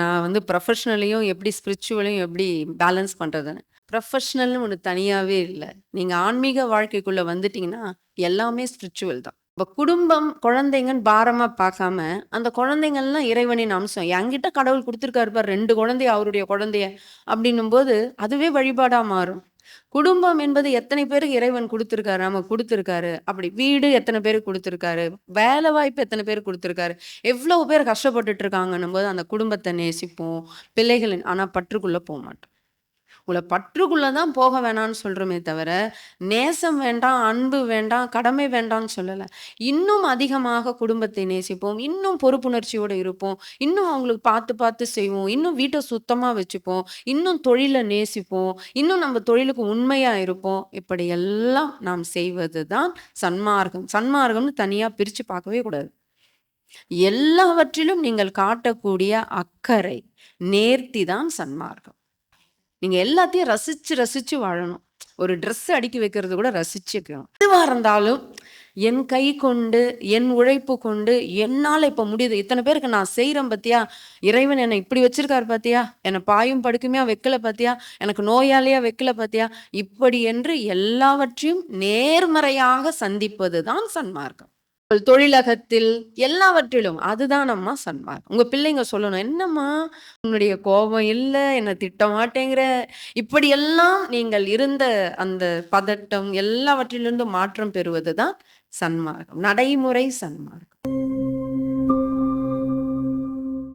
நான் வந்து ப்ரொஃபஷ்னலையும் எப்படி ஸ்பிரிச்சுவலையும் எப்படி பேலன்ஸ் பண்ணுறதுன்னு ப்ரொஃபஷ்னல்னு ஒன்று தனியாகவே இல்லை நீங்கள் ஆன்மீக வாழ்க்கைக்குள்ளே வந்துட்டிங்கன்னா எல்லாமே ஸ்பிரிச்சுவல் தான். இப்போ குடும்பம், குழந்தைங்கன்னு பாரமாக பார்க்காம, அந்த குழந்தைங்கள்லாம் இறைவனின் அம்சம். என்கிட்ட கடவுள் கொடுத்துருக்காரு பார் ரெண்டு குழந்தைய, அவருடைய குழந்தைய அப்படின்னும் போது அதுவே வழிபாடாக மாறும். குடும்பம் என்பது எத்தனை பேருக்கு இறைவன் குடுத்துருக்காரு, நமக்கு கொடுத்துருக்காரு அப்படி வீடு எத்தனை பேருக்கு குடுத்துருக்காரு, வேலை வாய்ப்பு எத்தனை பேருக்கு குடுத்துருக்காரு. எவ்வளவு பேர் கஷ்டப்பட்டுட்டு இருக்காங்கன்னும் போது அந்த குடும்பத்தை நேசிப்போம். பிள்ளைகளின் ஆனா பற்றுக்குள்ள போமாட்டோம். உங்களை பற்றுக்குள்ளே தான் போக வேணாம்னு சொல்கிறோமே தவிர, நேசம் வேண்டாம், அன்பு வேண்டாம், கடமை வேண்டான்னு சொல்லலை இன்னும் அதிகமாக குடும்பத்தை நேசிப்போம். இன்னும் பொறுப்புணர்ச்சியோடு இருப்போம். இன்னும் அவங்களுக்கு பார்த்து பார்த்து செய்வோம். இன்னும் வீட்டை சுத்தமாக வச்சுப்போம். இன்னும் தொழிலை நேசிப்போம். இன்னும் நம்ம தொழிலுக்கு உண்மையாக இருப்போம். இப்படியெல்லாம் நாம் செய்வது தான் சன்மார்க்கம். சன்மார்க்கம்னு தனியாக பிரித்து பார்க்கவே கூடாது. எல்லாவற்றிலும் நீங்கள் காட்டக்கூடிய அக்கறை, நேர்த்தி தான் சன்மார்க்கம். நீங்கள் எல்லாத்தையும் ரசித்து ரசித்து வாழணும். ஒரு ட்ரெஸ் அடுக்கி வைக்கிறது கூட ரசிச்சுக்கணும். எதுவாக இருந்தாலும், என் கை கொண்டு, என் உழைப்பு கொண்டு, என்னால் இப்போ முடியுது. இத்தனை பேருக்கு நான் செய்கிறேன் பார்த்தியா இறைவன் என்னை இப்படி வச்சிருக்காரு பார்த்தியா என்னை பாயும் படுக்குமையாக வைக்கல பார்த்தியா எனக்கு நோயாளியாக வைக்கல பார்த்தியா இப்படி என்று எல்லாவற்றையும் நேர்மறையாக சந்திப்பது தான் சன்மார்க்கம். உங்கள் தொழிலகத்தில் எல்லாவற்றிலும் அதுதான் அம்மா சன்மார்க்கம். உங்க பிள்ளைங்க சொல்லணும், "என்னம்மா உன்னுடைய கோபம் இல்லை என்ன திட்ட மாட்டேங்கிற." இப்படியெல்லாம் நீங்கள் இருந்த அந்த பதட்டம் எல்லாவற்றிலிருந்தும் மாற்றம் பெறுவது தான் சன்மார்க்கம். நடைமுறை சன்மார்க்கம்.